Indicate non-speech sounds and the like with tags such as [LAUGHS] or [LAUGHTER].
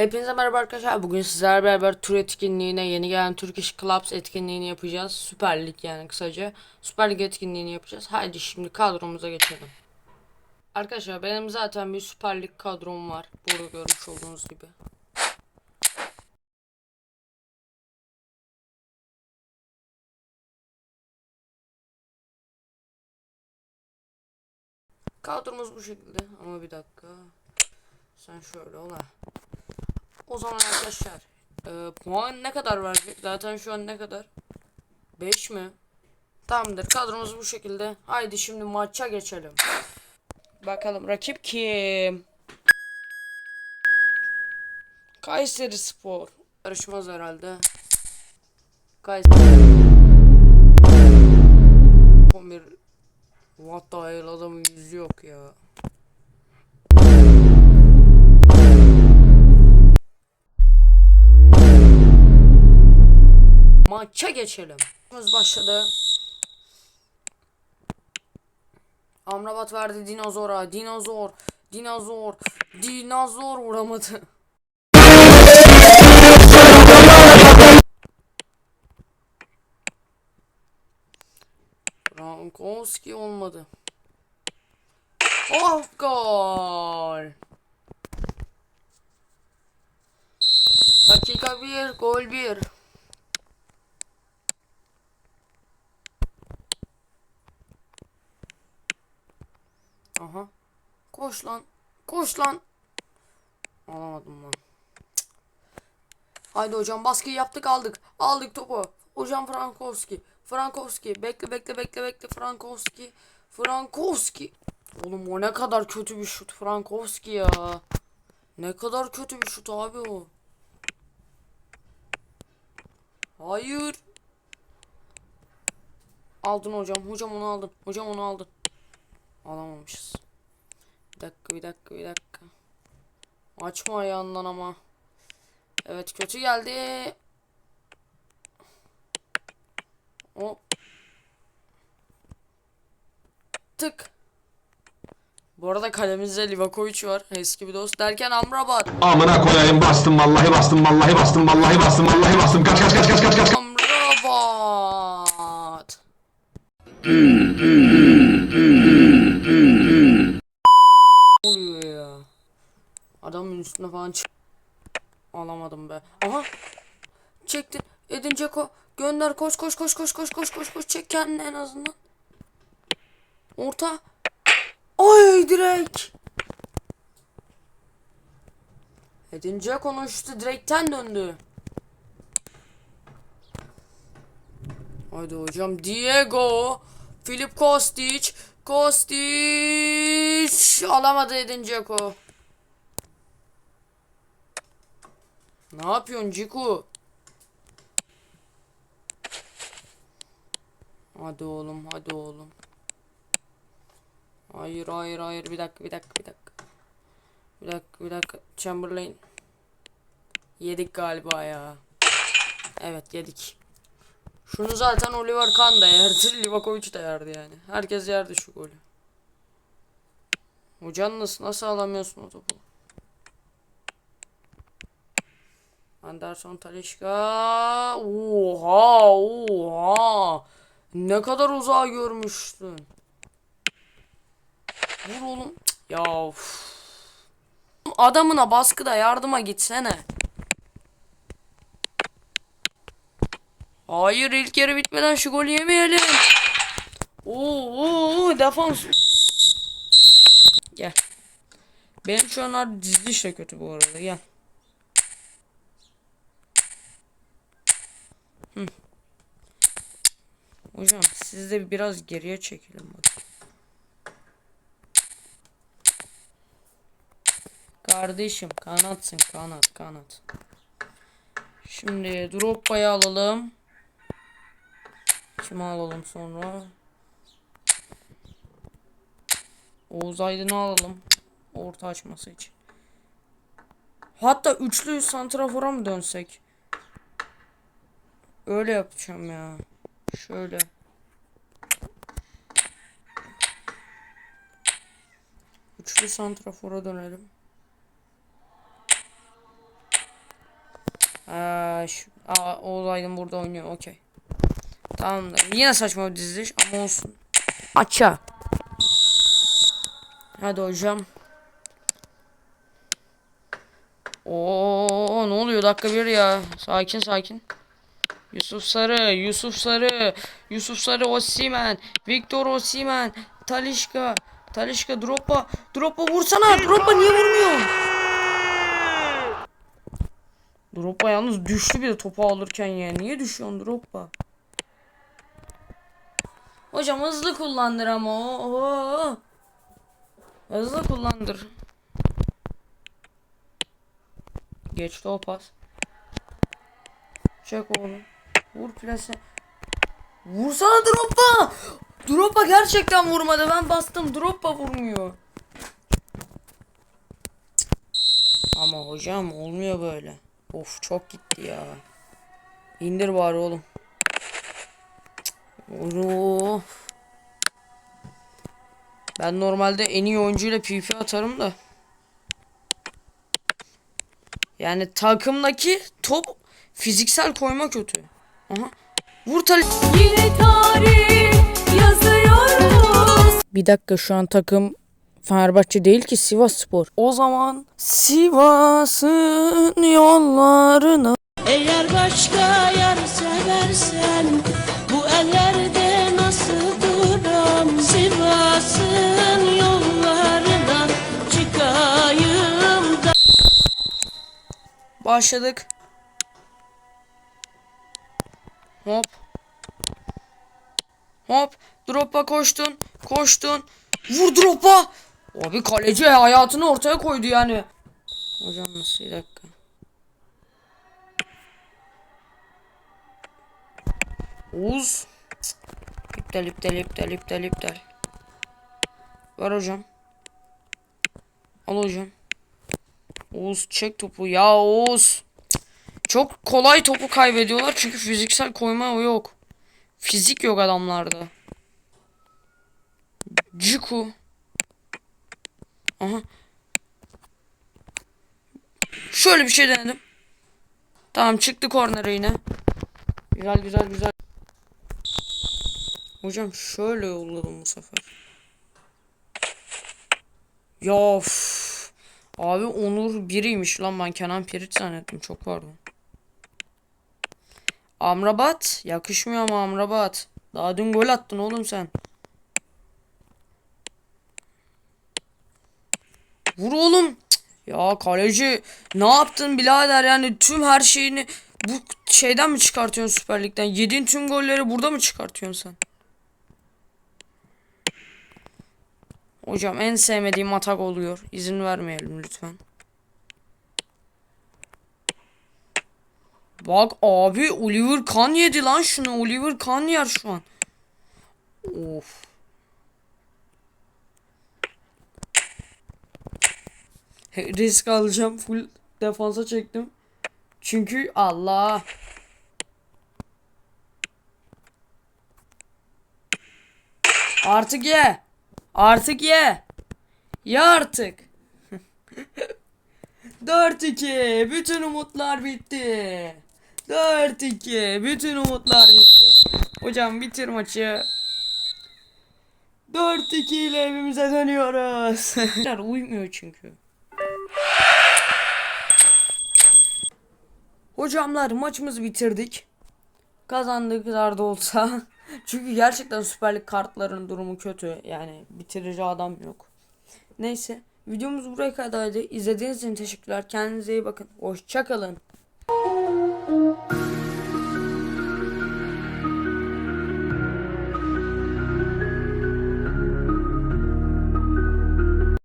Hepinize merhaba arkadaşlar. Bugün sizlerle beraber tur etkinliğine yeni gelen Turkish Clubs etkinliğini yapacağız. Süper Lig yani kısaca. Süper Lig etkinliğini yapacağız. Haydi şimdi kadromuza geçelim. Arkadaşlar benim zaten bir Süper Lig kadrom var. Burada görmüş olduğunuz gibi. Kadromuz bu şekilde ama bir dakika. Sen şöyle ola. O zaman arkadaşlar e, puan ne kadar verecek? Zaten şu an ne kadar? 5 mi? Tamamdır. Kadromuz bu şekilde. Haydi şimdi maça geçelim. Bakalım rakip kim? Kayseri Spor. Karışmaz herhalde. Kayseri. 11 What the hell adamın yüzü yok ya. Maça geçelim. Maçımız başladı. Amrabat verdi dinozora. Dinozor. Dinozor. Dinozor vuramadı. Frankowski olmadı. Oh gol. Dakika 1, gol 1. Aha. Koş lan. Koş lan. Alamadım lan. Haydi hocam baskıyı yaptık aldık. Aldık topu. Hocam Frankowski. Frankowski. Bekle bekle bekle bekle Frankowski. Frankowski. Oğlum o ne kadar kötü bir şut Frankowski ya. Ne kadar kötü bir şut abi o. Hayır. Aldın hocam. Hocam onu aldın. Hocam onu aldın. Alamamışız. Bir dakika bir dakika bir dakika. Açma ayağından ama. Evet kötü geldi. O. Tık. Bu arada kalemizde Livakovic var. Eski bir dost. Derken Amrabat. Amına koyayım bastım vallahi bastım vallahi bastım vallahi bastım vallahi bastım kaç kaç kaç kaç kaç kaç Amrabat. Ne oluyor ya? Adamın üstüne falan çık. Alamadım be. Aha. Çektin. Edin Ceko. Gönder koş koş koş koş koş koş koş koş. Çek kendini en azından. Orta. Ay direkt. Edin Dzeko'nun şutu direkten döndü. Hadi hocam Diego. Filip Kostic. Kostic. Alamadı Edin Dzeko. Ne yapıyorsun Ciku? Hadi oğlum hadi oğlum. Hayır hayır hayır bir dakika bir dakika bir dakika. Bir dakika bir dakika Chamberlain. Yedik galiba ya. Evet yedik. Şunu zaten Oliver Kahn da yerdi. [LAUGHS] Livakovic de yerdi yani. Herkes yerdi şu golü. Hocan nasıl, nasıl alamıyorsun o topu? Anderson Talişka. Oha oha. Ne kadar uzağa görmüştün. Vur oğlum. Ya of. Adamına baskıda yardıma gitsene. Hayır ilk yarı bitmeden şu golü yemeyelim. Oo, oo defans. Gel. Benim şu an diziliş de kötü bu arada gel. Hocam siz de biraz geriye çekilin bak. Kardeşim kanatsın kanat kanat. Şimdi Drogba'yı alalım. Kimi alalım sonra? Oğuz Aydın'ı alalım. Orta açması için. Hatta üçlü santrafora mı dönsek? Öyle yapacağım ya. Şöyle. Üçlü santrafora dönelim. Aa, şu, aa, Oğuz Aydın burada oynuyor. Okey. Tamamdır. Yine saçma bir diziliş ama olsun. Aça. Hadi hocam. Oo ne oluyor dakika bir ya. Sakin sakin. Yusuf Sarı, Yusuf Sarı, Yusuf Sarı Osimen, Victor Osimen, Talişka, Talişka Droppa, Droppa vursana. Droppa niye vurmuyorsun? Droppa yalnız düştü bir de topu alırken ya. Niye düşüyorsun Droppa? Hocam hızlı kullandır ama o. o. Hızlı kullandır. Geçti o pas. Çek oğlum. Vur plase. Vursana Droppa. Droppa gerçekten vurmadı. Ben bastım. Droppa vurmuyor. Ama hocam olmuyor böyle. Of çok gitti ya. İndir bari oğlum. Of. Ben normalde en iyi oyuncuyla PP atarım da. Yani takımdaki top fiziksel koyma kötü. Aha. Vur Yine tarih yazıyoruz. Bir dakika şu an takım Fenerbahçe değil ki Sivas Spor. O zaman Sivas'ın yollarına Eğer başka yar seversen bu ellerde nasıl duram Sivas'ın yollarına çıkayım da başladık. Hop. Hop. Drop'a koştun. Koştun. Vur drop'a. Abi kaleci hayatını ortaya koydu yani. Hocam nasıl bir dakika. Oğuz. İptal iptal iptal iptal iptal. Ver hocam. Al hocam. Oğuz çek topu. Ya Oğuz. Çok kolay topu kaybediyorlar çünkü fiziksel koyma yok. Fizik yok adamlarda. Ciku. Aha. Şöyle bir şey denedim. Tamam çıktı kornere yine. Güzel güzel güzel. Hocam şöyle yolladım bu sefer. Ya of. Abi Onur biriymiş lan ben Kenan Pirit zannettim çok pardon. Amrabat yakışmıyor ama Amrabat. Daha dün gol attın oğlum sen. Vur oğlum. Ya kaleci ne yaptın birader yani tüm her şeyini bu şeyden mi çıkartıyorsun Süper Lig'den? Yediğin tüm golleri burada mı çıkartıyorsun sen? Hocam en sevmediğim atak oluyor. İzin vermeyelim lütfen. Bak abi Oliver kan yedi lan şunu. Oliver kan yer şu an. Of. Risk alacağım. Full defansa çektim. Çünkü Allah. Artık ye. Artık ye. Ye artık. [LAUGHS] 4-2. Bütün umutlar bitti. 4-2. Bütün umutlar bitti. Hocam bitir maçı. 4-2 ile evimize dönüyoruz. [LAUGHS] Uymuyor çünkü. Hocamlar maçımızı bitirdik. Kazandık da olsa. [LAUGHS] Çünkü gerçekten Süper Lig kartların durumu kötü. Yani bitirici adam yok. Neyse. Videomuz buraya kadardı. İzlediğiniz için teşekkürler. Kendinize iyi bakın. Hoşçakalın.